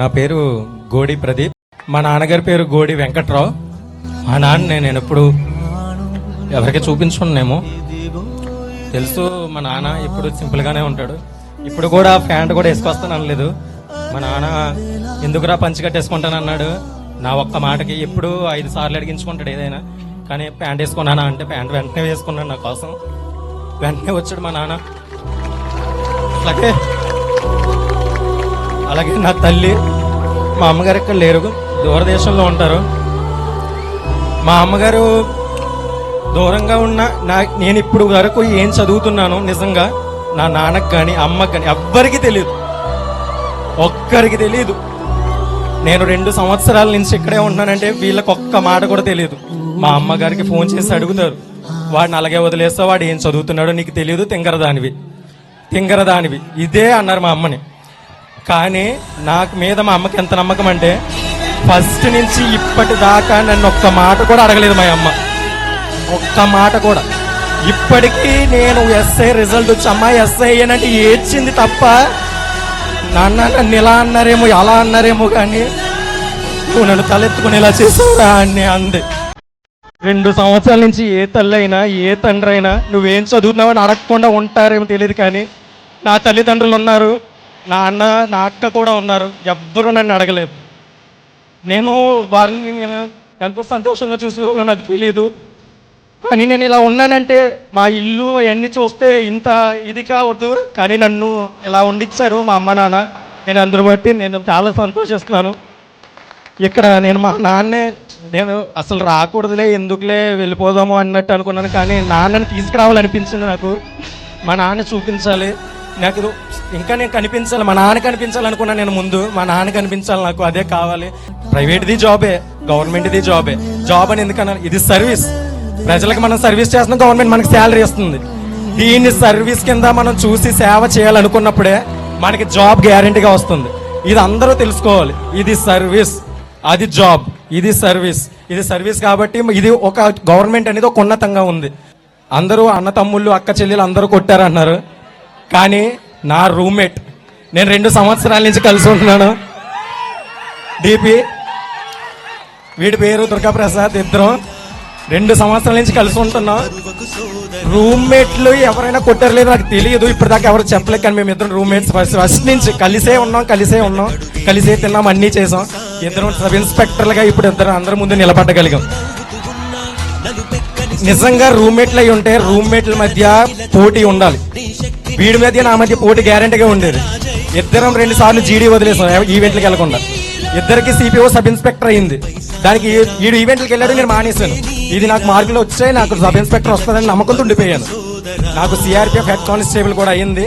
నా పేరు గోడి ప్రదీప్. మా నాన్నగారి పేరు గోడి వెంకట్రావు. మా నాన్న నేను ఎప్పుడు ఎవరికి చూపించుకున్నానేమో తెలుసు మా నాన్న ఇప్పుడు సింపుల్గానే ఉంటాడు. ఇప్పుడు కూడా ప్యాంట్ కూడా వేసుకొస్తాను అనలేదు. మా నాన్న ఎందుకురా పంచి కట్టేసుకుంటాను అన్నాడు. నా ఒక్క మాటకి ఎప్పుడు ఐదు సార్లు అడిగించుకుంటాడు ఏదైనా. కానీ ప్యాంట్ వేసుకున్నానా అంటే ప్యాంట్ వెంటనే వేసుకున్నాను నా కోసం. వెంటనే వచ్చాడు మా నాన్న. అలాగే అలాగే నా తల్లి మా అమ్మగారు ఇక్కడ లేరు. దూరదేశంలో ఉంటారు. మా అమ్మగారు దూరంగా ఉన్న నా నేను ఇప్పుడు వరకు ఏం చదువుతున్నాను నిజంగా నా నాన్నకు కానీ అమ్మకు కానీ ఎవ్వరికి తెలియదు ఒక్కరికి తెలియదు నేను రెండు సంవత్సరాల నుంచి ఇక్కడే ఉన్నానంటే వీళ్ళకి ఒక్క మాట కూడా తెలియదు మా అమ్మగారికి ఫోన్ చేసి అడుగుతారు. వాడిని అలాగే వదిలేస్తా వాడు ఏం చదువుతున్నాడో నీకు తెలియదు తింగరదానివి. తింగరదానివి. ఇదే అన్నారు మా అమ్మని. కానీ నాకు మీద మా అమ్మకి ఎంత నమ్మకం అంటే ఫస్ట్ నుంచి ఇప్పటి దాకా నన్ను ఒక్క మాట కూడా అడగలేదు మా అమ్మ. ఒక్క మాట కూడా. ఇప్పటికీ నేను ఎస్ఐ రిజల్ట్ వచ్చి అమ్మాయి ఎస్ఐ అంటే ఏడ్చింది తప్ప నాన్న నన్ను ఇలా అన్నారేమో అలా అన్నారేమో కానీ నువ్వు నన్ను తలెత్తుకుని ఇలా చేసావురా అని అంది. రెండు సంవత్సరాల నుంచి ఏ తల్లి అయినా ఏ తండ్రి అయినా నువ్వేం చదువుతున్నావని అడగకుండా ఉంటారేమో తెలియదు కానీ నా తల్లిదండ్రులు ఉన్నారు. నా అన్న నా అక్క కూడా ఉన్నారు. ఎవ్వరూ నన్ను అడగలేదు. నేను వారిని నేను ఎంతో సంతోషంగా చూసి నాకు తెలియదు కానీ నేను ఇలా ఉన్నానంటే మా ఇల్లు అవన్నీ చూస్తే ఇంత ఇది కావద్దు. కానీ నన్ను ఇలా ఉండిచ్చారు మా అమ్మ నాన్న. నేను అందరూ బట్టి నేను చాలా సంతోషిస్తున్నాను. ఇక్కడ నేను మా నాన్నే నేను అసలు రాకూడదులే ఎందుకులే వెళ్ళిపోదాము అన్నట్టు అనుకున్నాను. కానీ నాన్నని తీసుకురావాలనిపించింది నాకు. మా నాన్న చూపించాలి. నాకు ఇంకా నేను కనిపించాలి మా నాన్న కనిపించాలనుకున్నా నేను ముందు మా నాన్న కనిపించాలి నాకు అదే కావాలి. ప్రైవేట్ది జాబే గవర్నమెంట్ది జాబే. జాబ్ అని ఎందుకన్నా ఇది సర్వీస్. ప్రజలకు మనం సర్వీస్ చేస్తున్నాం గవర్నమెంట్ మనకి శాలరీ ఇస్తుంది. దీన్ని సర్వీస్ కింద మనం చూసి సేవ చేయాలనుకున్నప్పుడే మనకి జాబ్ గ్యారంటీగా వస్తుంది. ఇది అందరూ తెలుసుకోవాలి. ఇది సర్వీస్. అది జాబ్. ఇది సర్వీస్. ఇది సర్వీస్ కాబట్టి ఇది ఒక గవర్నమెంట్ అనేది ఒక ఉన్నతంగా ఉంది. అందరూ అన్న తమ్ముళ్ళు అక్క చెల్లెలు అందరూ కొట్టారన్నారు. కానీ నా రూమ్మేట్. నేను రెండు సంవత్సరాల నుంచి కలిసి ఉంటున్నాను. డిపి వీడి పేరు దుర్గాప్రసాద్ ఇద్దరం రెండు సంవత్సరాల నుంచి కలిసి ఉంటున్నాం. రూమ్మేట్లు ఎవరైనా కొట్టారు నాకు తెలియదు. ఇప్పటిదాకా ఎవరు చెప్పలేదు కానీ మేము ఇద్దరం రూమ్మేట్స్ ఫస్ట్ ఫస్ట్ నుంచి కలిసే ఉన్నాం కలిసే ఉన్నాం. కలిసే తిన్నాం అన్నీ చేసాం. ఇద్దరం సబ్ ఇన్స్పెక్టర్లుగా ఇప్పుడు ఇద్దరు అందరి ముందు నిలబడగలిగాం నిజంగా రూమ్మేట్లు అయి ఉంటే రూమ్మేట్ల మధ్య పోటీ ఉండాలి. వీడి మధ్య నా మధ్య పోటీ గ్యారంటీగా ఉండేది. ఇద్దరం రెండు సార్లు జీడీ వదిలేసాం ఈవెంట్లకు వెళ్ళకుండా ఇద్దరికి సిపిఓ సబ్ ఇన్స్పెక్టర్ అయింది. దానికి వీడు ఈడు ఈవెంట్లకు వెళ్ళాడు నేను మానేశాను. ఇది నాకు మార్కులు వచ్చాయి నాకు సబ్ ఇన్స్పెక్టర్ వస్తుందని నమ్మకంతో ఉండిపోయాను నాకు సిఆర్పిఎఫ్ హెడ్ కానిస్టేబుల్ కూడా అయింది.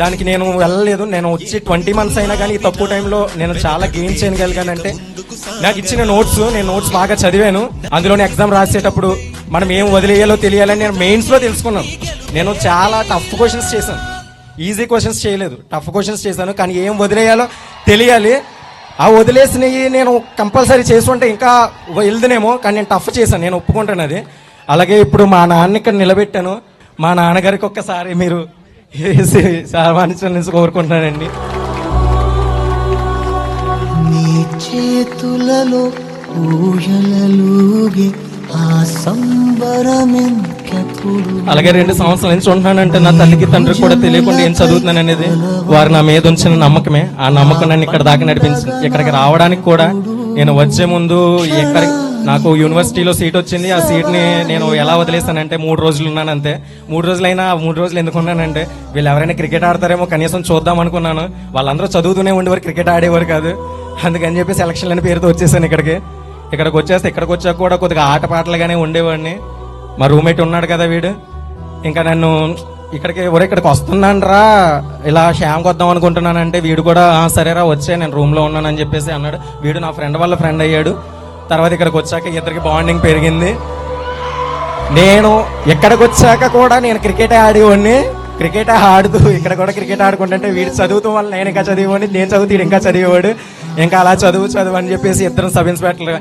దానికి నేను వెళ్ళలేదు. నేను వచ్చి ట్వంటీ మంత్స్ అయినా కానీ ఈ తక్కువ టైంలో నేను చాలా గెయిన్ చేయగలిగానంటే నాకు ఇచ్చిన నోట్స్ నేను నోట్స్ బాగా చదివాను. అందులోనే ఎగ్జామ్ రాసేటప్పుడు మనం ఏం వదిలేయాలో తెలియాలని నేను మెయిన్స్లో తెలుసుకున్నాను. నేను చాలా టఫ్ క్వశ్చన్స్ చేశాను. ఈజీ క్వశ్చన్స్ చేయలేదు. టఫ్ క్వశ్చన్స్ చేశాను. కానీ ఏం వదిలేయాలో తెలియాలి. ఆ వదిలేసినవి నేను కంపల్సరీ చేసుకుంటే ఇంకా వెళ్దునేమో కానీ నేను టఫ్ చేశాను. నేను ఒప్పుకుంటాను అది. అలాగే ఇప్పుడు మా నాన్న ఇక్కడ నిలబెట్టాను. మా నాన్నగారికి ఒక్కసారి మీరు వేసి సన్మానించాలని కోరుకుంటున్నానండి. నీ చేతులలో ఊయలలుగే అలాగే రెండు సంవత్సరాల నుంచి ఉంటున్నానంటే నా తల్లికి తండ్రికి కూడా తెలియకుండా ఏం చదువుతున్నాను అనేది వారు నా మీద ఉంచిన నమ్మకమే. ఆ నమ్మకం నన్ను ఇక్కడ దాకా నడిపించింది ఇక్కడికి రావడానికి కూడా నేను వచ్చే ముందు ఎక్కడ నాకు యూనివర్సిటీలో సీట్ వచ్చింది. ఆ సీట్ని నేను ఎలా వదిలేస్తానంటే మూడు రోజులు ఉన్నాను అంతే మూడు రోజులైనా ఆ మూడు రోజులు ఎందుకున్నానంటే వీళ్ళు ఎవరైనా క్రికెట్ ఆడతారేమో కనీసం చూద్దాం అనుకున్నాను. వాళ్ళందరూ చదువుతూనే ఉండేవారు క్రికెట్ ఆడేవారు కాదు. అందుకని చెప్పి సెలక్షన్ అనే పేరుతో వచ్చేసాను ఇక్కడికి. ఇక్కడికి వచ్చేస్తే ఇక్కడికి వచ్చాక కూడా కొద్దిగా ఆటపాటలుగానే ఉండేవాడిని. మా రూమ్మేట్ ఉన్నాడు కదా వీడు. ఇంకా నన్ను ఇక్కడికి ఎవరు ఇక్కడికి వస్తున్నాను రా. ఇలా శ్యామ్కి వద్దాం అనుకుంటున్నానంటే వీడు కూడా సరేరా వచ్చే నేను రూమ్లో ఉన్నానని చెప్పేసి అన్నాడు. వీడు నా ఫ్రెండ్ వాళ్ళ ఫ్రెండ్ అయ్యాడు. తర్వాత ఇక్కడికి వచ్చాక ఇద్దరికి బాండింగ్ పెరిగింది. నేను ఇక్కడికి వచ్చాక కూడా నేను క్రికెట్ ఆడేవాడిని. క్రికెట్ ఆడుతూ ఇక్కడ కూడా క్రికెట్ ఆడుకుంటుంటే వీడు చదువుతూ వల్ల నేను ఇంకా చదివేవాడిని నేను చదువుతూ ఇంకా చదివేవాడు. ఇంకా అలా చదువు చదువు అని చెప్పేసి ఇద్దరం సబ్ ఇన్స్పెక్టర్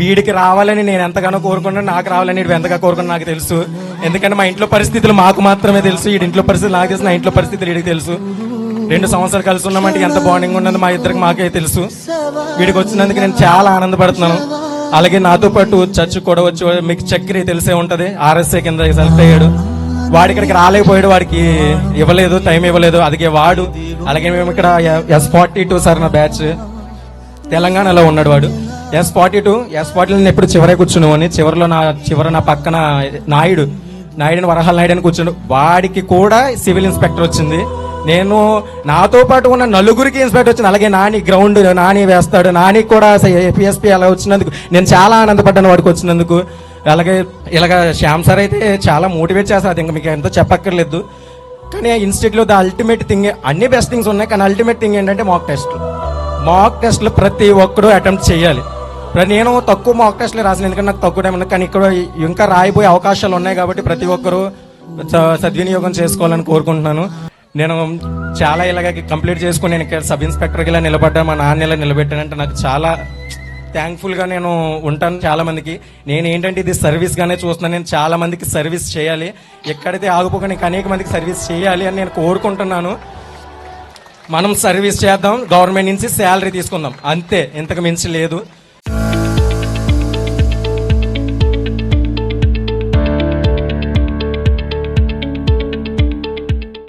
వీడికి రావాలని నేను ఎంతగానో కోరుకున్నాను నాకు రావాలని వీడు ఎంతగా కోరుకున్నా నాకు తెలుసు. ఎందుకంటే మా ఇంట్లో పరిస్థితులు మాకు మాత్రమే తెలుసు వీడి ఇంట్లో పరిస్థితులు నాకు తెలుసు నా ఇంట్లో పరిస్థితులు వీడికి తెలుసు. రెండు సంవత్సరాలు కలిసి ఉన్నామంటే ఎంత బాండింగ్ ఉన్నది మా ఇద్దరికి మాకే తెలుసు. వీడికి వచ్చినందుకు నేను చాలా ఆనందపడుతున్నాను. అలాగే నాతో పాటు చర్చ్ కూడా వచ్చి మీకు చక్రి తెలిసే ఉంటది ఆర్ఎస్ఏ కింద సెలెక్ట్ అయ్యాడు. వాడు ఇక్కడికి రాలేకపోయాడు వాడికి ఇవ్వలేదు టైం ఇవ్వలేదు. అదిగే వాడు అలాగే మేము ఇక్కడ ఎస్ ఫార్టీ టూ సార్ నా బ్యాచ్ తెలంగాణలో ఉన్నాడు వాడు. S forty two S forty నేను ఎప్పుడు చివరే కూర్చున్నామని చివరిలో నా చివర నా పక్కన నాయుడు నాయుడుని వరహాల నాయుడు అని కూర్చున్నాడు. వాడికి కూడా సివిల్ ఇన్స్పెక్టర్ వచ్చింది. నేను నాతో పాటు ఉన్న నలుగురికి ఇన్స్పెక్టర్ వచ్చింది. అలాగే నాని గ్రౌండ్ నాని వేస్తాడు. నాని కూడా ఏపీఎస్పీ అలా వచ్చినందుకు నేను చాలా ఆనందపడ్డాను వాడికి వచ్చినందుకు. అలాగే ఇలాగ శ్యామ్ సార్ అయితే చాలా మోటివేట్ చేస్తారు. అది ఇంకా మీకు ఎంతో చెప్పక్కర్లేదు. కానీ ఆ ఇన్స్టిట్యూట్లో ద అల్టిమేట్ థింగ్ అన్ని బెస్ట్ థింగ్స్ ఉన్నాయి. కానీ అల్టిమేట్ థింగ్ ఏంటంటే మాక్ టెస్ట్ మాక్ టెస్ట్లు ప్రతి ఒక్కరు అటెంప్ట్ చేయాలి. నేను తక్కువ మాక్ టెస్ట్లు రాసిన ఎందుకంటే నాకు తక్కువ టైం ఉంది. కానీ ఇక్కడ ఇంకా రాయిపోయే అవకాశాలు ఉన్నాయి కాబట్టి ప్రతి ఒక్కరూ స- సద్వినియోగం చేసుకోవాలని కోరుకుంటున్నాను. నేను చాలా ఇలాగ కంప్లీట్ చేసుకుని నేను ఇక్కడ సబ్ ఇన్స్పెక్టర్కి ఇలా నిలబడ్డా మా నాన్న ఇలా నిలబెట్టానంటే నాకు చాలా థ్యాంక్ఫుల్గా నేను ఉంటాను చాలా మందికి. నేను ఏంటంటే ఇది సర్వీస్గానే చూస్తున్నాను. నేను చాలా మందికి సర్వీస్ చేయాలి. ఎక్కడైతే ఆగిపోకుండా నీకు అనేక మందికి సర్వీస్ చేయాలి అని నేను కోరుకుంటున్నాను. మనం సర్వీస్ చేద్దాం. గవర్నమెంట్ నుంచి శాలరీ తీసుకుందాం. అంతే. ఇంతకు మించి లేదు.